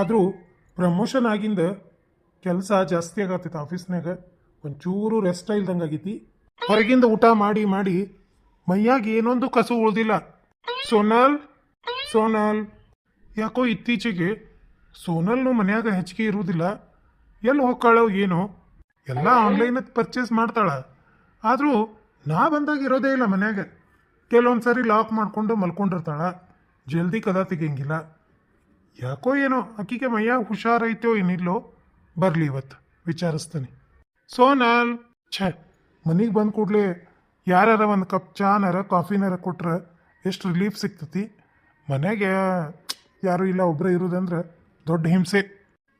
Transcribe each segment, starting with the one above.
ಆದರೂ ಪ್ರಮೋಷನ್ ಆಗಿಂದ ಕೆಲಸ ಜಾಸ್ತಿ ಆಗತ್ತೈತೆ ಆಫೀಸ್ನಾಗ ಒಂಚೂರು ರೆಸ್ಟ್ ಇಲ್ದಂಗೆ ಆಗೈತಿ. ಹೊರಗಿಂದ ಊಟ ಮಾಡಿ ಮಾಡಿ ಮೈಯಾಗ ಏನೊಂದು ಕಸು ಉಳ್ದಿಲ್ಲ. ಸೋನಾಲ್ ಸೋನಾಲ್. ಯಾಕೋ ಇತ್ತೀಚೆಗೆ ಸೋನಲ್ನು ಮನ್ಯಾಗ ಹೆಚ್ಚಿಗೆ ಇರುವುದಿಲ್ಲ ಎಲ್ಲಿ ಹೋಗ್ಕಾಳೋ ಏನೋ. ಎಲ್ಲ ಆನ್ಲೈನ್ ಪರ್ಚೇಸ್ ಮಾಡ್ತಾಳ. ಆದರೂ ನಾ ಬಂದಾಗ ಇರೋದೇ ಇಲ್ಲ ಮನ್ಯಾಗ. ಕೆಲವೊಂದು ಸರಿ ಲಾಕ್ ಮಾಡಿಕೊಂಡು ಮಲ್ಕೊಂಡಿರ್ತಾಳ. ಜಲ್ದಿ ಕದ ತೆಗಿಯಂಗಿಲ್ಲ. ಯಾಕೋ ಏನೋ ಅಕ್ಕಿಗೆ ಮೈಯಾಗ ಹುಷಾರೈತೋ ಏನಿಲ್ಲೋ ಬರಲಿ ಇವತ್ತು ವಿಚಾರಿಸ್ತಾನೆ. ಸೋನಾಲ್ ಛೇ ಮನೆಗೆ ಬಂದ ಕೂಡಲೇ ಯಾರಾರ ಒಂದು ಕಪ್ ಚಾನಾರ ಕಾಫಿನಾರ ಕೊಟ್ರೆ ಎಷ್ಟು ರಿಲೀಫ್ ಸಿಗ್ತತಿ? ಮನೆಗೆ ಯಾರು ಇಲ್ಲ ಒಬ್ಬರೇ ಇರೋದಂದ್ರೆ ದೊಡ್ಡ ಹಿಂಸೆ.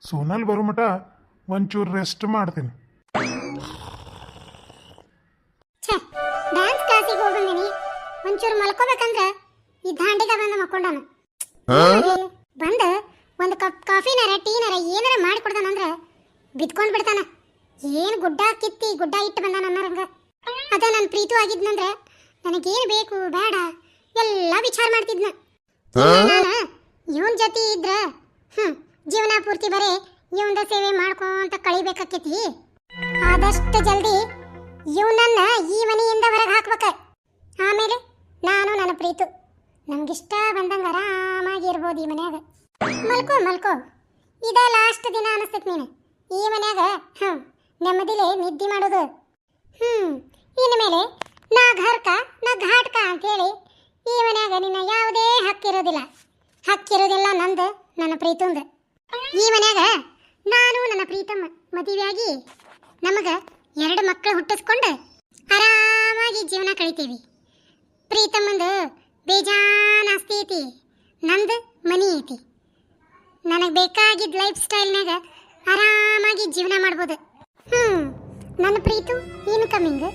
ಸೋನಾಲ್ ಬರೋ ಮಟ ಒಂಚೂರು ರೆಸ್ಟ್ ಮಾಡ್ತೀನಿ. ಛೇ ಡ್ಯಾನ್ಸ್ ಕ್ಲಾಸಿಗೆ ಒಂಚೂರು ಮಲ್ಕೋಬೇಕಂದ್ರೆ ಈ ದಾಂಡಿಗೆ ಬಂದು ಮಕ್ಕೊಂಡಾನ ಬಂದ ಒಂದು ಕಪ್ ಕಾಫಿನಾರ ಟೀನಾರ ಏನಾರ ಮಾಡಿ ಕೊಡ್ತಾನಂದ್ರ ಬಿದ್ಕೊಂಡು ಬಿಡ್ತಾನ. ಏನು ಗುಡ್ಡ ಕಿತ್ತಿ ಗುಡ್ಡ ಇಟ್ಟು ಬಂದಾನ ಅನ್ನೋರಂಗ. ಅದ ನನ್ನ ಪ್ರೀತು ಆಗಿದ್ನಂದ್ರೆ ನನಗೇನು ಬೇಕು ಬೇಡ ಎಲ್ಲ ವಿಚಾರ ಮಾಡ್ತಿದ್ನ. ಇವನ್ ಜೊತೆ ಇದ್ರ ಹ್ಮ್ ಜೀವನ ಪೂರ್ತಿ ಬರೀ ಇವಂದ ಸೇವೆ ಮಾಡ್ಕೊಂತ ಕಳಿಬೇಕಾಕೈತಿ. ಆದಷ್ಟು ಜಲ್ದಿ ಇವನನ್ನ ಈ ಮನೆಯಿಂದ ಹೊರಗೆ ಹಾಕ್ಬೇಕ. ಆಮೇಲೆ ನಾನು ನನ್ನ ಪ್ರೀತು. ನಮ್ಗಿಷ್ಟ ಬಂದಂಗ ಆರಾಮಾಗಿ ಇರ್ಬೋದು ಈ ಮನ್ಯಾಗ. ಮಲ್ಕೋ ಮಲ್ಕೋ. ಇದ ಲಾಸ್ಟ್ ದಿನ ಅನಿಸ್ತೈತಿ ನೀನು. ಈ ಮನ್ಯಾಗ ಹ್ಞೂ ನೆಮ್ಮದಿಲೆ ನಿದ್ದೆ ಮಾಡೋದು. ಹ್ಞೂ ಇನ್ನು ಮೇಲೆ ನಾ ಘರ್ಕ, ನಾ ಘಾಟ್ಕ ಅಂತೇಳಿ ಈ ಮನ್ಯಾಗ ನಿನ್ನ ಯಾವುದೇ ಹಕ್ಕಿರೋದಿಲ್ಲ ಹಕ್ಕಿರೋದಿಲ್ಲ ನಂದು, ನನ್ನ ಪ್ರೀತಂದು. ಈ ಮನ್ಯಾಗ ನಾನು ನನ್ನ ಪ್ರೀತಮ್ಮ ಮದುವೆಯಾಗಿ ನಮಗೆ ಎರಡು ಮಕ್ಕಳು ಹುಟ್ಟಿಸ್ಕೊಂಡು ಆರಾಮಾಗಿ ಜೀವನ ಕಳಿತೀವಿ. ಪ್ರೀತಮ್ಮಂದು ಬೇಜಾನ್ ಆಸ್ತಿ ಐತಿ, ನಂದು ಮನಿ ಐತಿ. ನನಗೆ ಬೇಕಾಗಿದ್ದ ಲೈಫ್ ಸ್ಟೈಲ್ನಾಗ ಆರಾಮಾಗಿ ಜೀವನ ಮಾಡ್ಬೋದು. ಹ್ಞೂ ನನ್ನ ಪ್ರೀತು ಇನ್ಕಮಿಂಗ್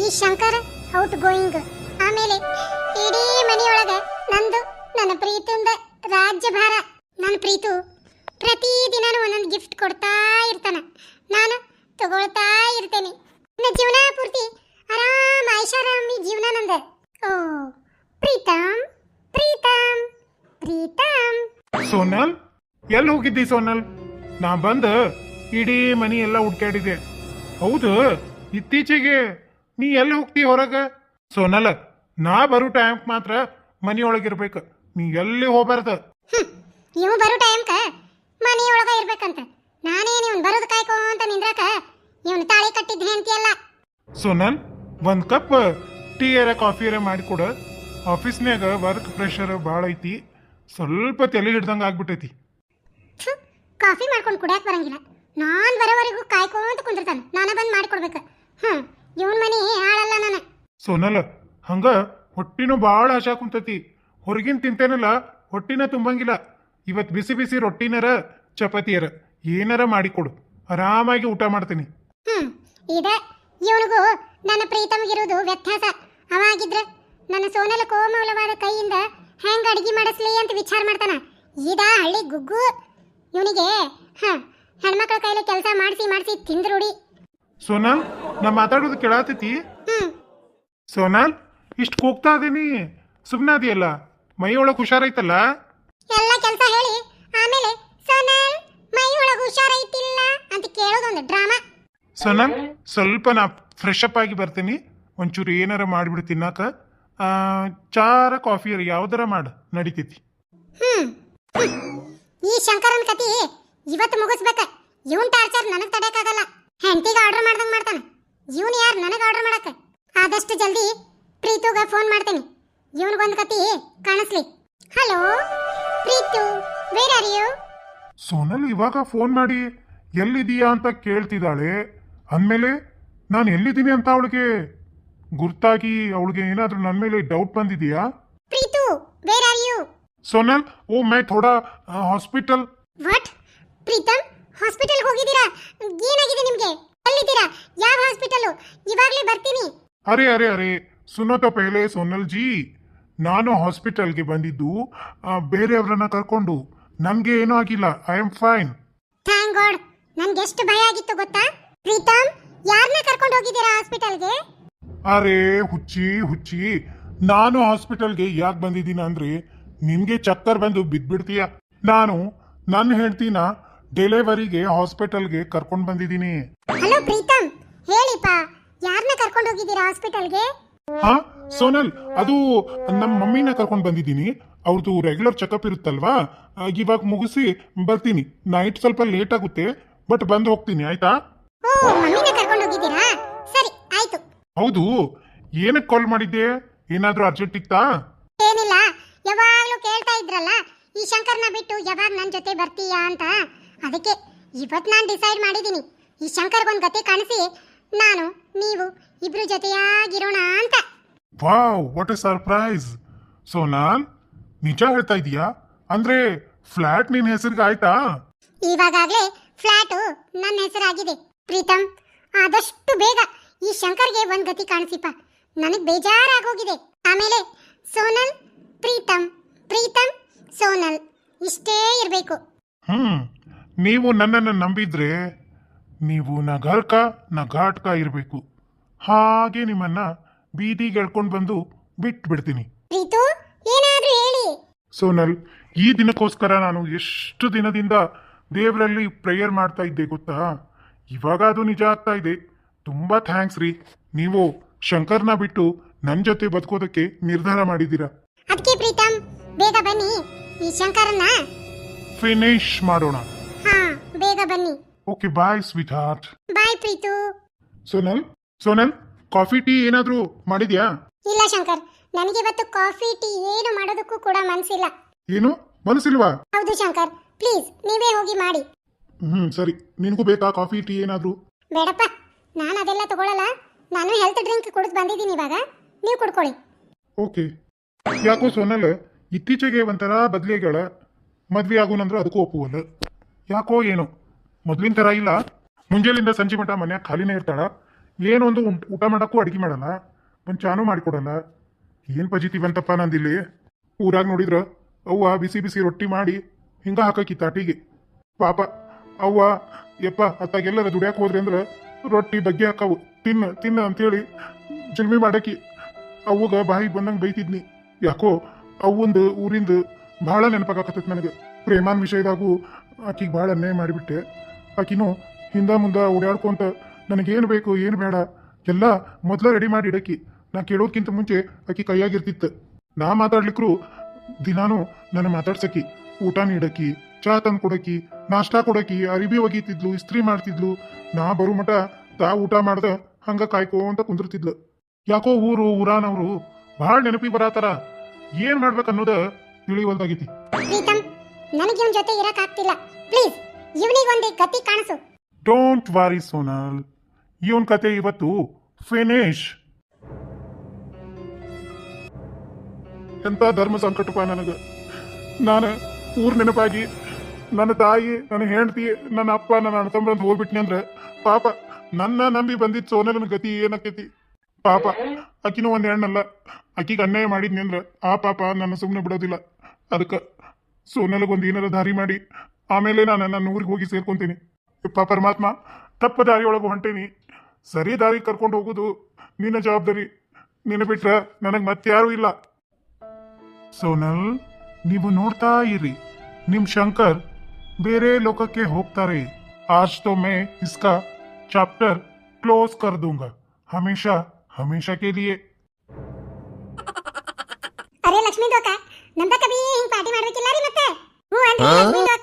ಈ ಶಂಕರ್ ಔಟ್ ಗೋಯಿಂಗ್ ಆಮೇಲೆ ಇಡೀ ಮನೆಯೊಳಗೆ ನಂದು, ನನ್ನ ಪ್ರೀತಿಯಿಂದ ರಾಜ್ಯಭಾರ. ನನ್ನ ಪ್ರೀತು ಪ್ರತಿದಿನನೂ ಒಂದೊಂದು ಗಿಫ್ಟ್ ಕೊಡ್ತಾ ಇರ್ತಾನೆ. ನಾನು ತಗೊಳ್ತಾ ಇರ್ತೇನೆ. ನನ್ನ ಜೀವನ ಪೂರ್ತಿ ಆರಾಮ ಐಷಾರಾಮಿ ಜೀವನ ನಂದ. ಓ ಪ್ರೀತಮ್ ಪ್ರೀತಮ್ ಪ್ರೀತಮ್ ಸೋನಲ್? ಎಲ್ಲಿ ಹೋಗಿದ್ದಿ ಸೋನಲ್? ನಾ ಬಂದ ಇಡೀ ಮನಿ ಎಲ್ಲ ಹುಡ್ಕಾಡಿದೆ ಹೌದು ಇತ್ತೀಚೆಗೆ ನೀ ಎಲ್ಲಿ ಹೋಗ್ತಿ ಹೊರಗ? ಸೋನಲ್ ನಾ ಬರೋ ಟೈಮ್ ಮಾತ್ರ ಮನಿಯೊಳಗಿರ್ಬೇಕು ನೀ ಎಲ್ಲಿ ಹೋಗ್ಬಾರ್ದು? ನೀವು ಬರೋ ಟೈಮ್ಕ ಮನೆಯೊಳಗ ಇರ್ಬೇಕಂತ. ನಾನೇನ್ ಬರೋದು ಬರೋದ್ ಅಂತ ನಿಂದ್ರಾಕ ಇವನು ತಾಳಿ ಕಟ್ಟಿದ್ ಹೆಂಡ್ತಿಯಲ್ಲ ಸೋನಲ್ ಒಂದ್ ಕಪ್ ಮಾಡಿ ಕೊಡು ಮಾಡಿಕೊಡ. ಆಫೀಸ್ನ್ಯಾಗ ವರ್ಕ್ ಪ್ರೆಷರ್ ಭಾಳ ಐತಿ ಸ್ವಲ್ಪ ತಲೆ ಹಿಡ್ದಂಗೆ ಆಗ್ಬಿಟ್ಟೈತಿ. ಕಾಫಿ ಮಾಡ್ಕೊಂಡು ಕುಡಿಯಕ್ ಬರಂಗಿಲ್ಲ. ನಾನ್ ಬರೋವರೆಗೂ ಕಾಯ್ಕೊಂತ ಕುಂದಿರ್ತಾನೆ. ನಾನು ಬಂದ್ ಮಾಡ್ಕೊಡ್ಬೇಕು. ಹ್ಮ್ ಇವನ್ ಮನಿ ಹಾಳಲ್ಲ ನಾನು. ಸೋನಲ್ಲ ಹಂಗ ಹೊಟ್ಟಿನೂ ಭಾಳ ಆಶಾ ಕುಂತತಿ. ಹೊರಗಿನ ತಿಂತೇನಲ್ಲ ಹೊಟ್ಟಿನ ತುಂಬಂಗಿಲ್ಲ. ಇವತ್ತು ಬಿಸಿ ಬಿಸಿ ರೊಟ್ಟಿನರ ಚಪಾತಿಯರ. ಏನಾರ ಮಾಡಿಕೊಡು. ಆರಾಮಾಗಿ ಊಟ ಮಾಡ್ತೀನಿ. ಹ್ಮ್ ಇದ. ಇವನಿಗೂ ನನ್ನ ಪ್ರೀತಮ್ಗಿರುವುದು ವ್ಯತ್ಯಾಸ. ಅವಾಗಿದ್ರೆ ನನ್ನ ಸೋನಲ ಕೋಮಲವಾದ ಕೈಯಿಂದ ಹೆಂಗ್ ಅಡಿಗೆ ಮಾಡಿಸ್ಲಿ ಅಂತ ವಿಚಾರ ಮಾಡ್ತಾನ. ಇದ ಹಳ್ಳಿ ಗುಗ್ಗು. ಇವನಿಗೆ ಹ ಹೆಣ್ಮಕ್ಳ ಕೈಲಿ ಕೆಲಸ ಮಾಡಿಸಿ ಮಾಡಿಸಿ ತಿಂದ್ರುಡಿ. ಸೋನಾಲ್ ಸೋನಲ್ ನಾ ಮಾತಾಡೋದು ಕೇಳಾತೈತಿ? ಹ್ಮ್. ಸೋನಲ್ ಇಷ್ಟು ಕೂಗ್ತಾ ಇದೀನಿ ಸುಮ್ಮನೆ ಅದಿಯಲ್ಲ ಮೈ ಒಳಗೆ ಹುಷಾರೈತಲ್ಲ ಎಲ್ಲ ಕೆಲಸ ಹೇಳಿ ಆಮೇಲೆ ಸೋನಾಲ್ ಮೈ ಒಳಗೆ ಹುಷಾರೈತಿಲ್ಲ ಅಂತ ಕೇಳೋದೊಂದು ಡ್ರಾಮಾ. ಸೋನಾಲ್ ಸ್ವಲ್ಪ ನಾ ಫ್ರೆಶ್ ಅಪ್ ಆಗಿ ಬರ್ತೀನಿ. ಒಂಚೂರು ಏನಾರ ಮಾಡಿಬಿಡು ತಿನ್ನಾಕ. ಚಾರ ಕಾಫಿ ಯಾವ್ದಾರ ಮಾಡು ನಡಿತೈತಿ. ಹ್ಮ್. ಈ ಶಂಕರನ್ ಕತಿ ಇವತ್ತು ಮುಗಿಸ್ಬೇಕ. ಇವನ್ ಟಾರ್ಚರ್ ನನಗ್ ತಡೆಯಕ್ಕಾಗಲ್ಲ ಹೆಂಡತಿಗೆ ಆರ್ಡರ್ ಮಾಡ್ದಂಗ್ ಮಾಡ್ತಾನೆ. ಇವನ್ ಯಾರು ನನಗೆ ಆರ್ಡರ್ ಮಾಡಕ? ಆದಷ್ಟು ಜಲ್ದಿ ಪ್ರೀತುಗ ಫೋನ್ ಮಾಡ್ತೇನೆ. ಇವನ್ಗೊಂದ್ ಕತಿ ಕಾಣಿಸ್ಲಿ. Hello Preethu where are you Sonal ಇವಾಗ ಫೋನ್ ಮಾಡಿ ಎಲ್ಲಿದೀಯಾ ಅಂತ ಕೇಳ್ತಿದ್ದಾಳೆ. ಅಂದ್ಮೇಲೆ ನಾನು ಎಲ್ಲಿದ್ದೀನಿ ಅಂತ ಅವಳಿಗೆ ಗುರ್ತಾಗಿ ಅವಳಿಗೆ ಏನಾದರೂ ನನ್ನ ಮೇಲೆ ಡೌಟ್ ಬಂದಿದೆಯಾ? Preethu where are you Sonal oh my ಥೋಡಾ hospital what Preetham hospital ಹೋಗಿದ್ದೀರಾ? ಏನಾಗಿದೆ ನಿಮಗೆ? ಎಲ್ಲಿದ್ದೀರಾ? ಯಾವ ಹಾಸ್ಪಿಟಲ್ ಇವಾಗಲೇ ಬರ್ತೀನಿ. ಅರೆ ಅರೆ ಅರೆ ಸುನೋ ತೋ ಪೆಹ್ಲೆ ಸೋನಲ್ ಜಿ. ನಾನು ಹಾಸ್ಪಿಟಲ್ಗೆ ಬಂದಿದ್ದು ಆ, ಬೇರೆಯವ್ರನ್ನ ಕರ್ಕೊಂಡು. ನನಗೆ ಏನೂ ಆಗಿಲ್ಲ. I am fine thank God ನನಗೆ ಎಷ್ಟು ಭಯ ಆಗಿತ್ತು ಗೊತ್ತಾ? ಪ್ರೀತಮ್ ಯಾರನ್ನ ಕರ್ಕೊಂಡು ಹೋಗಿದ್ದೀರಾ ಹಾಸ್ಪಿಟಲ್ಗೆ ಅರೆ ಹುಚ್ಚಿ ಹುಚ್ಚಿ. ನಾನು ಹಾಸ್ಪಿಟಲ್ಗೆ ಯಾಕೆ ಬಂದಿದ್ದೀನಿ ಅಂದ್ರೆ ನಿಮಗೆ ಚಕ್ಕರ್ ಬಂದು ಬಿದ್ಬಿಡ್ತೀಯ. ನಾನು ನನ್ನ ಹೆಂಡ್ತಿನ ಡೆಲಿವರಿಗೆ ಹಾಸ್ಪಿಟಲ್ಗೆ ಕರ್ಕೊಂಡು ಬಂದಿದ್ದೀನಿ. ಹಲೋ ಪ್ರೀತಮ್ ಹೇಳಿಪ್ಪ ಯಾರನ್ನ ಕರ್ಕೊಂಡು ಹೋಗಿದ್ದೀರಾ ಹಾಸ್ಪಿಟಲ್ಗೆ? ಹಾ ಸೋನಲ್ ಅದು ನಮ್ಮ ಮಮ್ಮಿನ ಕರ್ಕೊಂಡು ಬಂದಿದ್ದೀನಿ. ಅವ್ರದ್ದು ರೆಗ್ಯುಲರ್ ಚೆಕಪ್ ಇರುತ್ತಲ್ವಾ? ಆ, ಇವಾಗ ಮುಗಿಸಿ ಬರ್ತೀನಿ. ನೈಟ್ ಸ್ವಲ್ಪ ಲೇಟ್ ಆಗುತ್ತೆ ಬಟ್ ಬಂದು ಹೋಗ್ತೀನಿ ಆಯ್ತಾ? ಓ ಮಮ್ಮಿನ ಕರ್ಕೊಂಡು ಹೋಗಿದ್ದೀರಾ? ಹೌದು ಏನಕ್ಕೆ ಕಾಲ್ ಮಾಡಿದ್ದೆ? ಏನಾದ್ರೂ ಅರ್ಜೆಂಟ್ ಇತ್ತಾ? ಏನಿಲ್ಲ ಯಾವಾಗ್ಲೂ ಕೇಳ್ತಾ ಇದ್ರಲ್ಲ ಈ ಶಂಕರ್ನ ಬಿಟ್ಟು ಯಾವಾಗ ನನ್ನ ಜೊತೆ ಬರ್ತೀಯಾ ಅಂತ. ಅದಕ್ಕೆ ಇವತ್ತು ನಾನು ಡಿಸೈಡ್ ಮಾಡಿದ್ದೀನಿ ಈ ಶಂಕರ್ಗೊಂದು ಗತಿ ಕಾಣಿಸಿ ನಾನು ನೀವು ಇಬ್ರು ಜೊತೆಯಾಗಿರೋಣ ಅಂತ. ವಾವ್ ವಾಟ್ ಎ ಸರ್ಪ್ರೈಸ್ ನಾನ್ ನಿಜ ಹೇಳ್ತಾ ಇದೀಯಾ? ಅಂದ್ರೆ ಫ್ಲಾಟ್ ನಿನ್ ಹೆಸರಿಗೆ ಆಯ್ತಾ? ಇವಾಗಾಗ್ಲೇ ಫ್ಲಾಟ್ ನನ್ನ ಹೆಸರಾಗಿದೆ. ಪ್ರೀತಮ್ ಆದಷ್ಟು ಬೇಗ ಈ ಶಂಕರ್ಗೆ ಒಂದ್ ಗತಿ ಕಾಣಿಸಿಪ್ಪ. ನನಗ್ ಬೇಜಾರಾಗೋಗಿದೆ. ಆಮೇಲೆ ಸೋನಲ್ ಪ್ರೀತಮ್ ಪ್ರೀತಮ್ ಸೋನಲ್ ಇಷ್ಟೇ ಇರಬೇಕು. ಹ್ಮ್ ನೀವು ನನ್ನನ್ನು ನಂಬಿದ್ರೆ ನೀವು ನಗಲ್ಕ ನಗಾಟ್ಕ ಇರಬೇಕು. ಹಾಗೆ ನಿಮ್ಮನ್ನ ಬೀದಿಗೆ ಎಳ್ಕೊಂಡು ಬಂದು ಬಿಟ್ಟು ಬಿಡ್ತೀನಿ ಪ್ರೀತು ಏನಾದ್ರೂ ಹೇಳಿ. ಸೋನಲ್ ಈ ದಿನಕ್ಕೋಸ್ಕರ ನಾನು ಎಷ್ಟು ದಿನದಿಂದ ದೇವರಲ್ಲಿ ಪ್ರೇಯರ್ ಮಾಡ್ತಾ ಇದ್ದೆ ಗೊತ್ತಾ? ಇವಾಗ ಅದು ನಿಜ ಆಗ್ತಾ ಇದೆ. ತುಂಬಾ ಥ್ಯಾಂಕ್ಸ್ ರೀ. ನೀವು ಶಂಕರ್ನ ಬಿಟ್ಟು ನನ್ನ ಜೊತೆ ಬದುಕೋದಕ್ಕೆ ನಿರ್ಧಾರ ಮಾಡಿದ್ದೀರಾ? ಅದಕ್ಕೆ ಪ್ರೀತಮ್ ಬೇಗ ಬನ್ನಿ. ಈ ಶಂಕರನ್ನ? ಫಿನಿಶ್ ಮಾಡೋಣ. ಹಾ ಬೇಗ ಬನ್ನಿ. Okay bye sweetheart bye Preethu. Sonal Sonal coffee tea ಏನಾದರೂ ಮಾಡಿದ್ಯಾ? ಇಲ್ಲ ಶಂಕರ್ ನನಗೆ ಇವತ್ತು ಕಾಫಿ ಟೀ ಏನು ಮಾಡೋದಕ್ಕೂ ಕೂಡ ಮನ್ಸಿಲ್ಲ. ಏನು? ಮನಸ್ಸಿಲ್ವಾ ಹೌದು ಶಂಕರ್ ಪ್ಲೀಸ್ ನೀವೇ ಹೋಗಿ ಮಾಡಿ. ಹ್ಮ್ ಸರಿ. ನಿನಗೂ ಬೇಕಾ ಕಾಫಿ ಟೀ ಏನಾದರೂ? ಬೇಡಪ್ಪ. ನಾನು ಅದೆಲ್ಲ ತಗೊಳ್ಳಲ್ಲ ನಾನು ಹೆಲ್ತ್ ಡ್ರಿಂಕ್ ಕುಡಿದು ಬಂದಿದ್ದೀನಿ ಇವಾಗ. ನೀವು ಕುಡ್ಕೊಳ್ಳಿ. ಓಕೆ. ಯಾಕೋ ಸೋನಲ್ ಇತ್ತೀಚೆಗೆ ಒಂಥರ ಬದಲಿಗಳ ಮದ್ವೆ ಆಗೋನಂದ್ರೆ ಅದಕ್ಕೂ ಒಪ್ಪುವಲ್ಲ. ಯಾಕೋ ಏನೋ. ಮೊದ್ಲಿನ ಥರ ಇಲ್ಲ. ಮುಂಜಾನೆಯಿಂದ ಸಂಜೆ ಮಟ್ಟ ಮನ್ಯಾಗ ಖಾಲಿನೇ ಇರ್ತಾಳ. ಏನೊಂದು ಊಟ ಮಾಡೋಕ್ಕೂ ಅಡುಗೆ ಮಾಡಲ್ಲ. ಒಂದು ಚಾನು ಮಾಡಿಕೊಡಲ್ಲ. ಏನು ಪಜಿತಿ ಬಂತಪ್ಪ ನಂದಿಲ್ಲಿ? ಊರಾಗ ನೋಡಿದ್ರ, ಅವ್ವ ಬಿಸಿ ಬಿಸಿ ರೊಟ್ಟಿ ಮಾಡಿ ಹಿಂಗ ಹಾಕಿ ತಾಟಿಗೆ ಪಾಪ ಅವ್ವ, ಯಪ್ಪ, ಅತ್ತಾಗೆಲ್ಲರ ದುಡಿಯಾಕೆ ಹೋದ್ರಿ ಅಂದ್ರೆ ರೊಟ್ಟಿ ಬಗ್ಗೆ ಹಾಕವು. ತಿನ್ನ ತಿನ್ನ ಅಂತೇಳಿ ಜಿಲ್ಮಿ ಮಾಡಕಿ ಅವಾಗ ಬಾಯಿಗೆ ಬಂದಂಗೆ ಬೈತಿದ್ನಿ. ಯಾಕೋ ಅವೊಂದು ಊರಿಂದ ಭಾಳ ನೆನಪಾಗತ್ತ ನನಗೆ. ಪ್ರೇಮಾನ್ ವಿಷಯದಾಗೂ ಆಕಿಗೆ ಭಾಳ ಅನ್ಯಾಯ ಮಾಡಿಬಿಟ್ಟೆ. ಆಕಿನೂ ಹಿಂದ ಮುಂದೆ ಓಡಾಡ್ಕೊಂತ ನನಗೇನು ಬೇಕು, ಏನು ಬೇಡ, ಎಲ್ಲ ಮೊದಲ ರೆಡಿ ಮಾಡಿ ಇಡಕಿ. ನಾ ಕೇಳೋದ್ಕಿಂತ ಮುಂಚೆ ಆಕಿ ಕೈಯಾಗಿರ್ತಿತ್ತು ನಾ ಮಾತಾಡ್ಲಿಕ್ಕರು ದಿನಾನು ನನ್ನ ಮಾತಾಡ್ಸಕಿ. ಊಟ ನೀಡಕಿ ಚಾ ತಂದು ಕೊಡಕಿ ನಾಷ್ಟಾ ಕೊಡಕಿ ಅರಿಬಿ ಒಗೀತಿದ್ಲು ಇಸ್ತ್ರಿ ಮಾಡ್ತಿದ್ಲು. ನಾ ಬರು ಮಠ ತಾ ಊಟ ಮಾಡ್ದ ಹಂಗ ಕಾಯ್ಕೋಂತ ಕುಂದಿರ್ತಿದ್ಲು. ಯಾಕೋ ಊರು ಊರಾನವ್ರು ಭಾಳ ನೆನಪಿ ಬರಾತಾರ. ಏನ್ ಮಾಡ್ಬೇಕು ಅನ್ನೋದ ತಿಳಿವಲ್ದಾಗೈತಿ. ಪ್ರೀತಮ್ ನನಗೆ ಇವನ್ ಜೊತೆ ಇರಕ್ ಆಗ್ತಿಲ್ಲ. ಪ್ಲೀಸ್ ಇವನಿಗೊಂದು ಗತಿ ಕಾಣಿಸು. ಡೋಂಟ್ ವಾರಿ ಸೋನಾಲ್. ಇವನ್ ಕತೆ ಇವತ್ತು ಫಿನಿಶ್ ಎಂತ ಧರ್ಮ ಸಂಕಟಪ ನನಗ? ನಾನು ಊರ್ ನೆನಪಾಗಿ ನನ್ನ ತಾಯಿ, ನನ್ನ ಹೆಂಡತಿ, ನನ್ನ ಅಪ್ಪ, ನನ್ನ ಅಣ್ಣ ತಮ್ಮಂದು ಹೋಗ್ಬಿಟ್ನಿ ಅಂದ್ರೆ ಪಾಪ, ನನ್ನ ನಂಬಿ ಬಂದಿದ್ದ ಸೋನಲನ ಗತಿ ಏನಕ್ಕೈತಿ? ಪಾಪ ಆಕಿನೂ ಒಂದ್ ಹೆಣ್ಣಲ್ಲ. ಆಕಿಗೆ ಅನ್ಯಾಯ ಮಾಡಿದ್ನಿ ಅಂದ್ರೆ ಆ ಪಾಪ ನನ್ನ ಸುಮ್ಮನೆ ಬಿಡೋದಿಲ್ಲ. ಅದಕ್ಕೆ ಸೋನಲ್ಗೊಂದು ಏನಾರ ದಾರಿ ಮಾಡಿ, ಆಮೇಲೆ ನಾನು ನನ್ನ ಊರಿಗೆ ಹೋಗಿ ಸೇರ್ಕೊಂತೀನಿ. ಯಪ್ಪ ಪರಮಾತ್ಮ, ತಪ್ಪ ದಾರಿಯೊಳಗೆ ಹೊಂಟೇನಿ. ಸರಿ ದಾರಿ ಕರ್ಕೊಂಡು ಹೋಗೋದು ನಿನ್ನ ಜವಾಬ್ದಾರಿ. ನಿನ್ನ ಬಿಟ್ರೆ ನನಗೆ ಮತ್ತಾರೂ ಇಲ್ಲ. ಸೋನಲ್? ನೀವು ನೋಡ್ತಾ ಇರಿ ನಿಮ್ ಶಂಕರ್ ಬೇರೆ ಲೋಕಕ್ಕೆ ಹೋಗ್ತಾರೆ आज तो मैं इसका चैप्टर क्लोज कर दूंगा हमेशा हमेशा के लिए ಅರೆ ಲಕ್ಷ್ಮೀ ದೋಕ ನಮ್ದಕ್ಕ ಬಿ ಹಿಂಗ್ ಪಾರ್ಟಿ ಮಾಡ್ಬೇಕಿಲ್ಲ ರೀ ಮತ್ತೆ ಹ್ಞೂ ಅಂದಿ ಲಕ್ಷ್ಮೀ ದೋಕ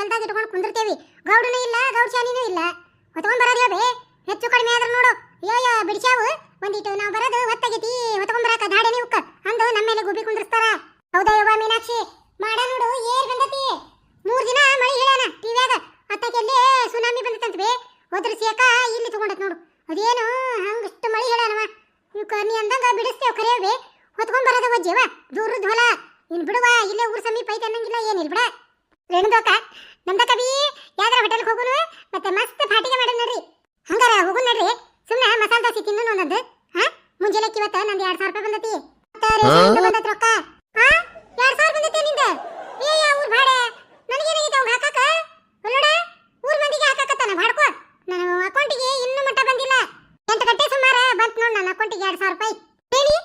ಹೊಲ್ದಾಗ ಇಟ್ಕೊಂಡು ಕುಂದಿರ್ತೇವಿ. ಗೌಡನೂ ಇಲ್ಲ ಗೌಡ ಶಾನಿನೂ ಇಲ್ಲ. ಹೊತ್ಕೊಂಡ್ ಬರೋದು ಬೇ ಹೆಚ್ಚು ಕಡಿಮೆ ಆದ್ರ ನೋಡು. ಅಯ್ಯೋ ಬಿಡಿಸ್ಯಾವು? ಒಂದಿಟ್ಟು ನಾವು ಬರೋದು ಹೊತ್ತಾಗೈತಿ. ಹೊತ್ಕೊಂಡ್ ಬರಾಕ ದಾಡೆ ಉಕ್ಕ. ಅಂದು ನಮ್ಮ ಮೇಲೆ ಗುಬಿ ಕುಂದಿರ್ತಾರ ಹೌದಾ ಯವ್ವ ಮೀನಾಕ್ಷಿ? ಮಾಡ ನೋಡು, ಏರ್ ಬಂದತಿ. ಮೂರ್ ದಿನ ಮಳಿ ಹೇಳ್ಯಾನ ಟಿವ್ಯಾಗ ಅತ್ತಕ್ಕೆಲ್ಲೇ ಸುನಾಮಿ ಬಂದತಂತ ಬೇ. ಹೋದ್ರ ಇಲ್ಲಿ ತಗೊಂಡತ್ ನೋಡು. ಅದೇನು ಹಂಗಷ್ಟು ಮಳಿ ಹೇಳ್ಯಾನವ. ಇವ್ಕ ನೀ ಅಂದಂಗ ಬಿಡಿಸ್ತೇವ್ ಕರೆಯವೆ ಹೊತ್ಕೊಂಡ್ ಬರೋದು ವಜ್ಜೇವ ದೂರದ ಹೊಲ. ಇನ್ ಬಿಡುವ, ಇಲ್ಲೇ ಊರ್ ಸಮೀಪ ಐತೆ ಅನ್ನಂಗಿಲ್ಲ ಏನಿಲ್ಲ ಬಿಡ ರೇಣುದೋಕ ನಮ್ದ ಕವಿ ಯಾವ್ದಾರ ಹೋಟೆಲ್ಗೆ ಹೋಗುನು ಮತ್ತೆ ಮಸ್ತ್ ಫಾಟಿಗೆ ಮಾಡ ನೋಡ್ರಿ. ಹಂಗಾರ ಹೋಗು ನೋಡ್ರಿ. ಸುಮ್ಮನೆ ಮಸಾಲೆ ದೋಸೆ ತಿನ್ನು ಅನ್ನೋದು ಹಾ? ಮುಂಜಾನೆ ಇವತ್ತ ನಂದು ಎರಡು ಸಾವಿರ ರೂಪಾಯಿ ಬಂದತಿ. ಮತ್ತ ರೇಷನ್ನಿಂದ ಬಂದತ್ ರೊಕ್ಕ. ಹಾ? ಎರಡ್ ಸಾವಿರ ಬಂದತಿ ನಿಂದ. ಏ ಯಾ ಊರ್ ಭಾಡೆ. ನನಗೇನಾಗೈತೆ ಹಾಕಾಕ? ಊರ್ ಮಂದಿಗೆ ಹಾಕಾಕತ್ತಾನ? ಬಾಡ್ಕೋ ನಾನು ಅಕೌಂಟಿಗೆ ಇನ್ನೂ ಮಟ್ಟ ಬಂದಿಲ್ಲ ಎಂಟು ಗಂಟೆ ಸುಮಾರ ಬಂತ್ ನೋಡ್ ನನ್ನ ಅಕೌಂಟಿಗೆ ಎರಡ್ ಸಾವಿರ ರೂಪಾಯಿ ಹೇಳಿ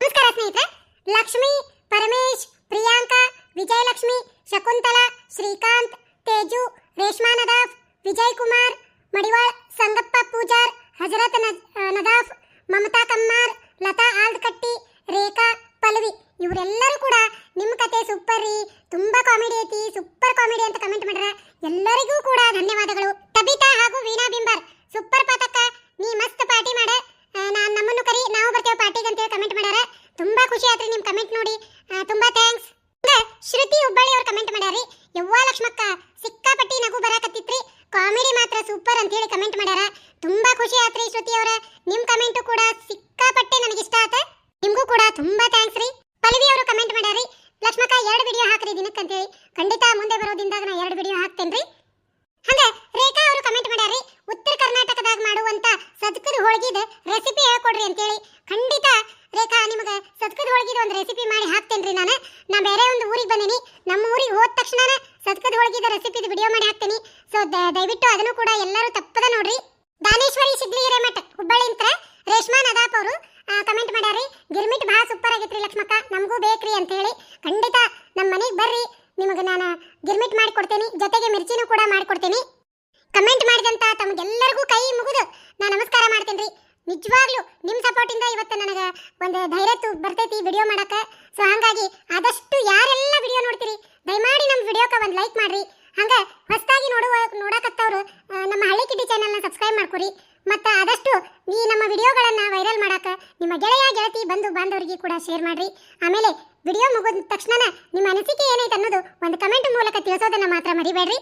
ನಮಸ್ಕಾರ ಸ್ನೇಹಿತರೆ ಲಕ್ಷ್ಮಿ ಪರಮೇಶ್ ಪ್ರಿಯಾಂಕಾ ವಿಜಯಲಕ್ಷ್ಮಿ ಶಕುಂತಲಾ ಶ್ರೀಕಾಂತ್ ತೇಜು ರೇಷ್ಮಾ ನದಾಫ್ ವಿಜಯ್ ಕುಮಾರ್ ಮಡಿವಾಳ್ ಸಂಗಪ್ಪ ಪೂಜಾರ್ ಹಜರತ್ ನದ್- ಆ, ನದಾಫ್ ಮಮತಾ ಕಮ್ಮಾರ್ ಲತಾ ಆಲ್ದಕಟ್ಟಿ ರೇಖಾ ಪಲ್ವಿ ಇವರೆಲ್ಲರೂ ಕೂಡ ನಿಮ್ಮ ಕತೆ ಸೂಪರ್ ರೀ ತುಂಬಾ ಕಾಮಿಡಿ ಐತಿ ಸೂಪರ್ ಕಾಮಿಡಿ ಅಂತ ಕಮೆಂಟ್ ಮಾಡ್ರ ಎಲ್ಲರಿಗೂ ಕೂಡ ಧನ್ಯವಾದಗಳು. ತಬಿತಾ ಹಾಗೂ ವೀಣಾ ಬಿಂಬರ್ ಸೂಪರ್ ಪಾತಕ್ಕ, ನೀ ಮಸ್ತ್ ಪಾರ್ಟಿ ಮಾಡ. ನಾನು ನಮ್ಮನ್ನು ಕರಿ, ನಾವು ಬರ್ತೇವೆ ಪಾರ್ಟಿಗೆ ಅಂತೇಳಿ ಕಮೆಂಟ್ ಮಾಡ್ಯಾರ. ತುಂಬಾ ಖುಷಿ ಆತ್ರಿ ನಿಮ್ ಕಮೆಂಟ್ ನೋಡಿ. ತುಂಬಾ ಥ್ಯಾಂಕ್ಸ್ ಶ್ರುತಿ ಹುಬ್ಬಳ್ಳಿ ಅವ್ರು ಕಮೆಂಟ್ ಮಾಡ್ಯಾರಿ. ಯವ್ವಾ ಲಕ್ಷ್ಮಕ್ಕ, ಸಿಕ್ಕಾಪಟ್ಟಿ ನಗು ಬರಾಕತ್ತಿತ್ರಿ. ಕಾಮಿಡಿ ಮಾತ್ರ ಸೂಪರ್ ಅಂತ ಹೇಳಿ ಕಮೆಂಟ್ ಮಾಡ್ಯಾರ. ತುಂಬಾ ಖುಷಿ ಆತ್ರಿ ಶ್ರುತಿ ಅವರ. ನಿಮ್ ಕಮೆಂಟ್ ಕೂಡ ಸಿಕ್ಕಾಪಟ್ಟೆ ನನಗೆ ಇಷ್ಟ ಆತ. ನಿಮ್ಗೂ ಕೂಡ ತುಂಬಾ ಥ್ಯಾಂಕ್ಸ್ ರೀ. ಪಲ್ವಿ ಅವರು ಕಮೆಂಟ್ ಮಾಡ್ಯಾರಿ. ಲಕ್ಷ್ಮಕ್ಕ, ಎರಡು ವಿಡಿಯೋ ಹಾಕ್ರಿ ದಿನಕ್ಕೆ ಅಂತೇಳಿ ಖಂಡಿತ ಮುಂದೆ ಬರೋ ದಿನದಾಗ ನಾ ಎರಡು ವಿಡಿಯೋ ಹಾಕ್ತೇನ್ರಿ ಹಂಗ ರೇಖಾ ಅವರು ಕಮೆಂಟ್ ಮಾಡ್ಯಾರಿ ಉತ್ತರ ಕರ್ನಾಟಕದಾಗ ಮಾಡುವಂತ ಸದ್ಕದ ಹೋಳ್ಗಿದ ರೆಸಿಪಿ ಹೇಳ್ಕೊಡ್ರಿ ಅಂತೇಳಿ ಖಂಡಿತ ರೇಖಾ ನಿಮಗ ಸದ್ಕದ ಹೋಳ್ಗಿದ ಒಂದು ರೆಸಿಪಿ ಮಾಡಿ ಹಾಕ್ತೇನ್ರಿ ನಾನು ನಾ ಬೇರೆ ಒಂದು ಊರಿಗೆ ಬಂದೀನಿ ನಮ್ಮ ಊರಿಗೆ ಹೋದ ತಕ್ಷಣ ಸದ್ಕದ ಹೋಳ್ಗಿದ ರೆಸಿಪಿದ ವಿಡಿಯೋ ಮಾಡಿ ಹಾಕ್ತೀನಿ ಸೊ ದಯವಿಟ್ಟು ಅದನ್ನು ಕೂಡ ಎಲ್ಲರೂ ತಪ್ಪದ ನೋಡ್ರಿ ದಾನೇಶ್ವರಿ ಶಿಗ್ಲಿ ಹಿರೇಮಠ ಹುಬ್ಬಳ್ಳಿಂತ್ರ ರೇಷ್ಮಾ ನದಾಪ್ ಅವರು ಕಮೆಂಟ್ ಮಾಡ್ಯಾರಿ ಗಿರ್ಮಿಟ್ ಬಹಳ ಸೂಪರ್ ಆಗೈತ್ರಿ ಲಕ್ಷ್ಮಕ್ಕ ನಮಗೂ ಬೇಕ್ರಿ ಅಂತ ಹೇಳಿ ಖಂಡಿತ ನಮ್ಮ ಮನೆಗೆ ಬರ್ರಿ ನಿಮಗೆ ನಾನು ಗಿರ್ಮಿಟ್ ಮಾಡಿ ಕೊಡ್ತೇನೆ ಜೊತೆಗೆ ಮಿರ್ಚಿನೂ ಕೂಡ ಮಾಡಿಕೊಡ್ತೀನಿ ಕಮೆಂಟ್ ಮಾಡಿದಂತ ತಮಗೆಲ್ಲರಿಗೂ ಕೈ ಮುಗಿದು ನಾನು ನಮಸ್ಕಾರ ಮಾಡ್ತೇನೆ ರೀ ನಿಜವಾಗ್ಲೂ ನಿಮ್ಮ ಸಪೋರ್ಟಿಂದ ಇವತ್ತು ನನಗೆ ಒಂದು ಧೈರ್ಯ ತು- ಬರ್ತೈತಿ ವಿಡಿಯೋ ಮಾಡಕ್ಕೆ ಸೊ ಹಾಗಾಗಿ ಆದಷ್ಟು ಯಾರೆಲ್ಲ ವಿಡಿಯೋ ನೋಡ್ತೀರಿ ದಯಮಾಡಿ ನಮ್ಮ ವಿಡಿಯೋಕ್ಕೆ ಒಂದು ಲೈಕ್ ಮಾಡ್ರಿ. ಹಂಗೆ ಹೊಸದಾಗಿ ನೋಡುವ, ನೋಡಕತ್ತವರು ನಮ್ಮ ಹಳ್ಳಿ ಕಿಟ್ಟಿ ಚಾನಲ್ನ ಸಬ್ಸ್ಕ್ರೈಬ್ ಮಾಡ್ಕೊರಿ. ಮತ್ತು ಆದಷ್ಟು ಈ ನಮ್ಮ ವಿಡಿಯೋಗಳನ್ನು ವೈರಲ್ ಮಾಡಕ್ಕೆ ನಿಮ್ಮ ಗೆಳೆಯ, ಗೆಳತಿ, ಬಂಧು, ಬಾಂಧವರಿಗೆ ಕೂಡ ಶೇರ್ ಮಾಡ್ರಿ. ಆಮೇಲೆ ವಿಡಿಯೋ ಮುಗಿದ ತಕ್ಷಣ ನಿಮ್ಮ ಅನಿಸಿಕೆ ಏನೈತೆ ಅನ್ನೋದು ಒಂದು ಕಮೆಂಟ್ ಮೂಲಕ ತಿಳಿಸೋದನ್ನ ಮಾತ್ರ ಮರಿಬೇಡ್ರಿ.